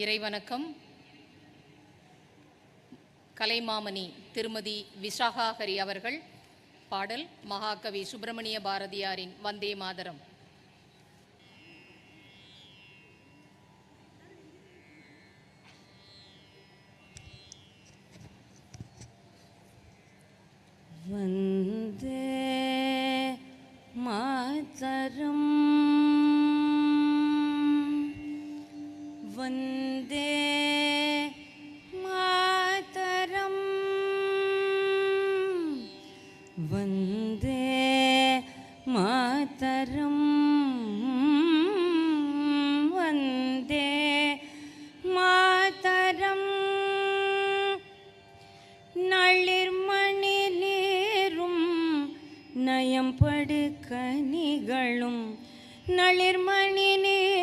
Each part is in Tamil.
இறைவணக்கம். கலைமாமணி திருமதி விசாகா ஹரி அவர்கள் பாடல் மகாகவி சுப்பிரமணிய பாரதியாரின் வந்தே மாதரம். वन्दे मातरम् वन्दे मातरम् वन्दे मातरम् நளிர்மணி நீரும் நயம்படு கனிகளும் நளிர்மணி நீரும்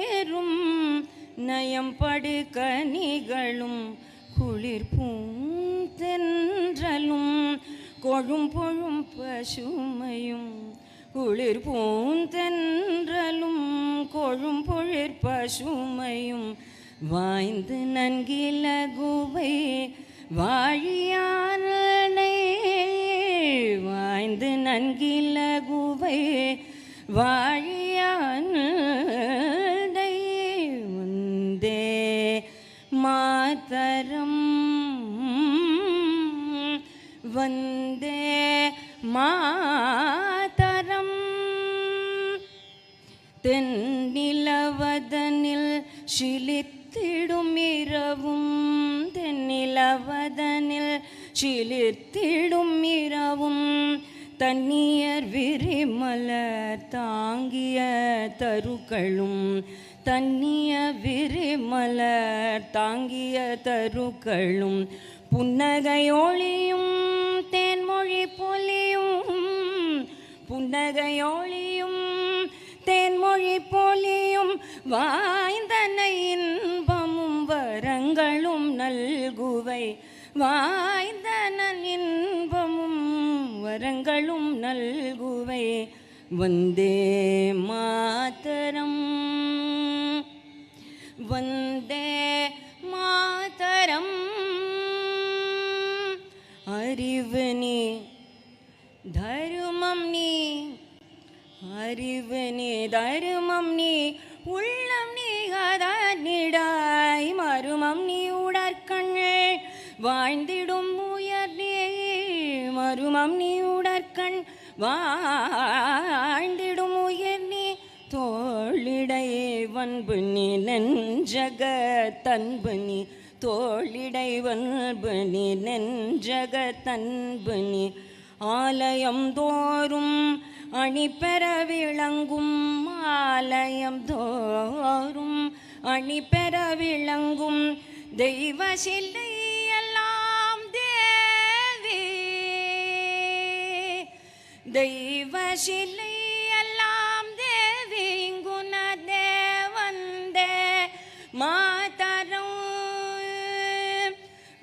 இதயம் படுக்க நிகழும். குளிர் பூந்தென்றலும் கொழும் பொழும் பசுமையும். குளிர் பூந்தென்றலும் கொழும் பொழிற் பசுமையும். வாய்ந்து நன்கில குவை வாழியானை வாய்ந்து நன்கில குவை வாழி மாதரம் வந்தே மாதரம். தென்னிலவதனில் சிலித்திடும் இரவும். தென்னிலவதனில் சிலிர்த்திடும் இரவும். தண்ணியர் விரிமலர் தாங்கிய தருக்களும் தன்னிய விரிமலர் தாங்கிய தருக்களும் புன்னகை ஒளியும் தேன்மொழி பொலியும் புன்னகை ஒளியும் தேன்மொழி பொலியும் வாய்ந்தன இன்பமும் வரங்களும் நல்குவை. வாய்ந்தன இன்பமும் வரங்களும் நல்குவை. வந்தே மாதரம் வந்தே மாதரம். அறிவு நீ தருமம் நீ அறிவு நீ தருமம் நீ உள்ளம் நீ கதனிடாய் மருமம் நீ உடற்கண்கள் வாழ்ந்திடும் உயர் நீ. மருமம் நீ உடற்கண் வாழ்ந்திடும் உயர் நீ தோளிடை வன்பு நீ நெஞ்சக தன்பு நீ தோளிடை வன்பு நீ நெஞ்சக தன்பு நீ ஆலயம் தோறும் அணிபெற விளங்கும் ஆலயம் தோறும் அணிபெற விளங்கும் தெய்வ சிலை எல்லாம் தேவி. தெய்வ சிலை